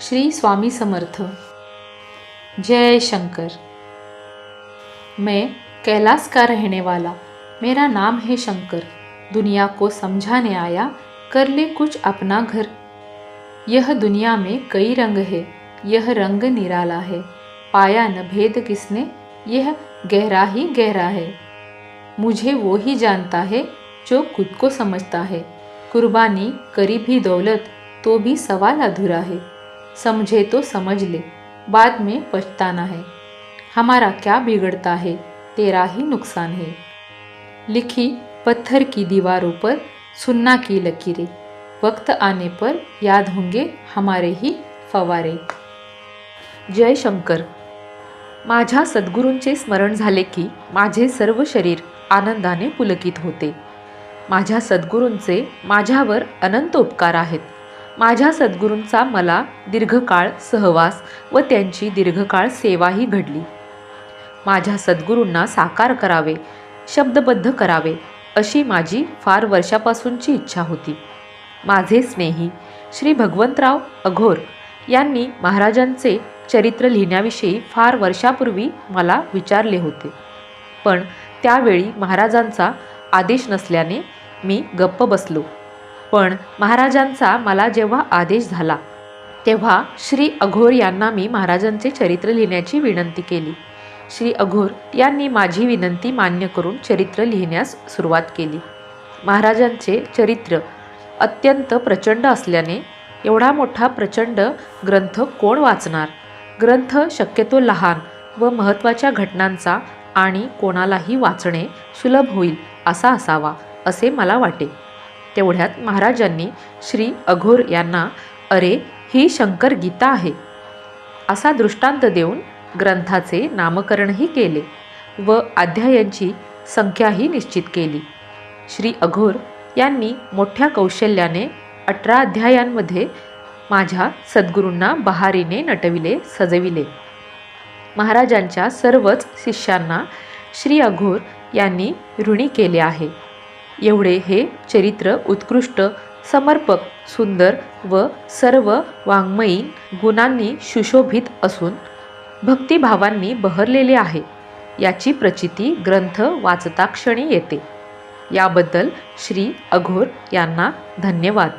श्री स्वामी समर्थ। जय शंकर। मैं कैलाश का रहने वाला। मेरा नाम है शंकर। दुनिया को समझाने आया, कर ले कुछ अपना घर। यह दुनिया में कई रंग है, यह रंग निराला है। पाया न भेद किसने, यह गहरा ही गहरा है। मुझे वो ही जानता है, जो खुद को समझता है। कुर्बानी करी भी दौलत तो भी सवाल अधूरा है। समझे तो समझ ले बाद में पछताना है। हमारा क्या बिगड़ता है तेरा ही नुकसान है। लिखी पत्थर की दीवारों पर सुन्ना की लकीरें वक्त आने पर याद होंगे हमारे ही फवारे। जय शंकर। माझ्या सद्गुरूंचे स्मरण झाले की माझे सर्व शरीर आनंदाने पुलकित होते। माझ्या सद्गुरूंचे माझ्यावर अनंत उपकार आहेत। माझ्या सद्गुरूंचा मला दीर्घकाळ सहवास व त्यांची दीर्घकाळ सेवाही घडली. माझ्या सद्गुरूंना साकार करावे शब्दबद्ध करावे अशी माझी फार वर्षापासूनची इच्छा होती. माझे स्नेही श्री भगवंतराव अघोर यांनी महाराजांचे चरित्र लिहिण्याविषयी फार वर्षापूर्वी मला विचारले होते. पण त्यावेळी महाराजांचा आदेश नसल्याने मी गप्प बसलो. पण महाराजांचा मला जेव्हा आदेश झाला तेव्हा श्री अघोर यांना मी महाराजांचे चरित्र लिहिण्याची विनंती केली. श्री अघोर यांनी माझी विनंती मान्य करून चरित्र लिहिण्यास सुरुवात केली. महाराजांचे चरित्र अत्यंत प्रचंड असल्याने एवढा मोठा प्रचंड ग्रंथ कोण वाचणार? ग्रंथ शक्यतो लहान व महत्त्वाच्या घटनांचा आणि कोणालाही वाचणे सुलभ होईल असा असावा असे मला वाटे. तेवढ्यात महाराजांनी श्री अघोर यांना अरे ही शंकर गीता आहे. असा दृष्टांत देऊन ग्रंथाचे नामकरणही केले व अध्यायांची संख्याही निश्चित केली. श्री अघोर यांनी मोठ्या कौशल्याने अठरा अध्यायांमध्ये माझ्या सद्गुरूंना बहारीने नटविले सजविले. महाराजांच्या सर्वच शिष्यांना श्री अघोर यांनी ऋणी केले आहे. एवढे हे चरित्र उत्कृष्ट समर्पक सुंदर व सर्व वाङ्मयीन गुणांनी सुशोभित असून भक्तिभावांनी बहरलेले आहे. याची प्रचिती ग्रंथ वाचताक्षणी येते. याबद्दल श्री अघोर यांना धन्यवाद.